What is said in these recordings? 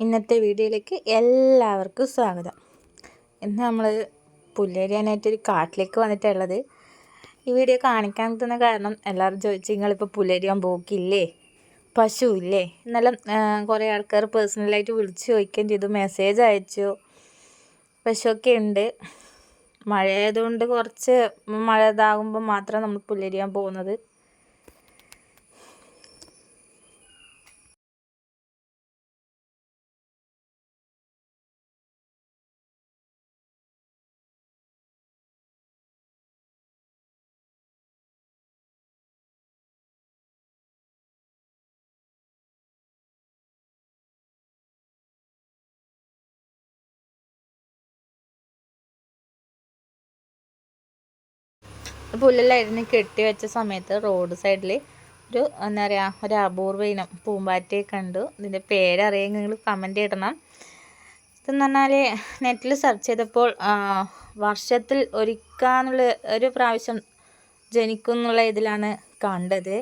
ഇന്നത്തെ വീഡിയോയിലേക്ക് എല്ലാവർക്കും സ്വാഗതം. ഇന്ന് നമ്മൾ പുല്ലരിയാനായിട്ടൊരു കാട്ടിലേക്ക് വന്നിട്ടുള്ളത് ഈ വീഡിയോ കാണിക്കാൻ തന്ന കാരണം എല്ലാവരും ചോദിച്ചു നിങ്ങളിപ്പോൾ പുല്ലരിയാൻ പോക്കില്ലേ? പശു ഇല്ലേ എന്നാലും കുറേ ആൾക്കാർ പേഴ്സണലായിട്ട് വിളിച്ച് ചോദിക്കുകയും ചെയ്തു മെസ്സേജ് അയച്ചു. പശുവൊക്കെ ഉണ്ട്. മഴ ആയതുകൊണ്ട് കുറച്ച് മഴ ഇതാകുമ്പോൾ മാത്രമേ നമ്മൾ പുല്ലരിയാൻ പോകുന്നത്. പുല്ലെല്ലാം ഇരുന്ന് കെട്ടി വെച്ച സമയത്ത് റോഡ് സൈഡിൽ ഒരു എന്താ പറയുക ഒരു അപൂർവ ഇനം പൂമ്പാറ്റയെ കണ്ടു. ഇതിന്റെ പേരറിയാൻ നിങ്ങൾ കമന്റ് ഇടണം. ഇതെന്ന് പറഞ്ഞാൽ നെറ്റിൽ സെർച്ച് ചെയ്തപ്പോൾ വർഷത്തിൽ ഒരിക്കാന്നുള്ള ഒരു പ്രാവശ്യം ജനിക്കും ഇതിലാണ് കണ്ടത്.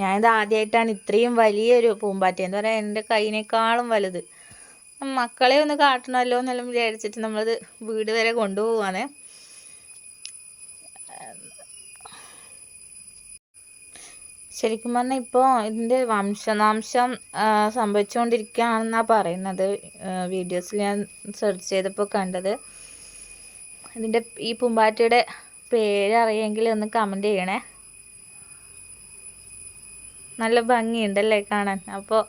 ഞാനിത് ആദ്യമായിട്ടാണ് ഇത്രയും വലിയൊരു പൂമ്പാറ്റ. എന്താ പറയുക എന്റെ കൈനേക്കാളും വലുത്. മക്കളെ ഒന്ന് കാട്ടണമല്ലോ എന്നെല്ലാം വിചാരിച്ചിട്ട് നമ്മളത് വീട് വരെ കൊണ്ടുപോവാണ്. ശരിക്കും പറഞ്ഞാൽ ഇപ്പോൾ ഇതിന്റെ വംശനാംശം സംഭവിച്ചുകൊണ്ടിരിക്കുകയാണെന്നാണ് പറയുന്നത്. വീഡിയോസിൽ ഞാൻ സെർച്ച് ചെയ്തപ്പോൾ കണ്ടത്. ഇതിന്റെ ഈ പൂമ്പാറ്റയുടെ പേര് അറിയെങ്കിൽ ഒന്ന് കമന്റ് ചെയ്യണേ. നല്ല ഭംഗിയുണ്ടല്ലേ കാണാൻ. അപ്പോൾ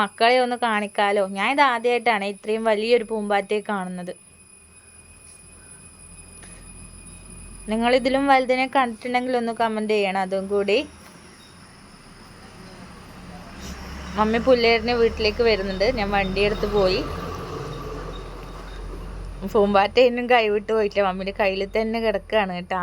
മക്കളെ ഒന്ന് കാണിക്കാലോ. ഞാൻ ഇത് ആദ്യമായിട്ടാണ് ഇത്രയും വലിയൊരു പൂമ്പാറ്റയെ കാണുന്നത്. നിങ്ങളിതിലും വലുതിനെ കണ്ടിട്ടുണ്ടെങ്കിൽ ഒന്ന് കമന്റ് ചെയ്യണം അതും കൂടി. മമ്മി പുല്ലേറിന് വീട്ടിലേക്ക് വരുന്നുണ്ട്. ഞാൻ വണ്ടി എടുത്ത് പോയി. പൂമ്പാറ്റ ഇന്നും കൈവിട്ട് പോയിട്ടില്ല. മമ്മിയുടെ കയ്യിൽ തന്നെ കിടക്കുകയാണ് കേട്ടാ.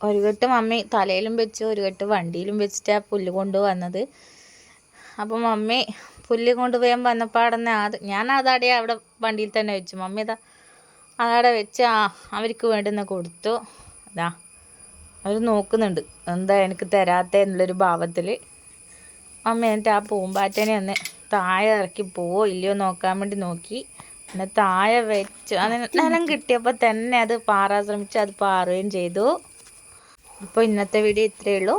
ഒരു കെട്ട് മമ്മി തലയിലും വെച്ച് ഒരു കെട്ട് വണ്ടിയിലും വെച്ചിട്ടാ പുല്ല് കൊണ്ടുവന്നത്. അപ്പോൾ മമ്മി പുല്ല് കൊണ്ടുപോയാൻ വന്നപ്പാടന്നെ അത് ഞാൻ അതടെ അവിടെ വണ്ടിയിൽ തന്നെ വെച്ചു. മമ്മി ഇതാ അതവിടെ വെച്ച് അവർക്ക് വേണ്ടുന്ന കൊടുത്തു. അതാ അവർ നോക്കുന്നുണ്ട്. എന്താ എനിക്ക് തരാത്ത എന്നുള്ളൊരു ഭാവത്തിൽ അമ്മ എന്നിട്ട് ആ പൂമ്പാറ്റനെ ഒന്ന് താഴെ ഇറക്കി പോവോ ഇല്ലയോ നോക്കാൻ വേണ്ടി നോക്കി. പിന്നെ താഴെ വെച്ചു അതിന് നിലം കിട്ടിയപ്പോൾ തന്നെ അത് പാറാൻ ശ്രമിച്ചു അത് പാറുകയും ചെയ്തു. അപ്പോൾ ഇന്നത്തെ വീഡിയോ ഇത്രയേ ഉള്ളൂ.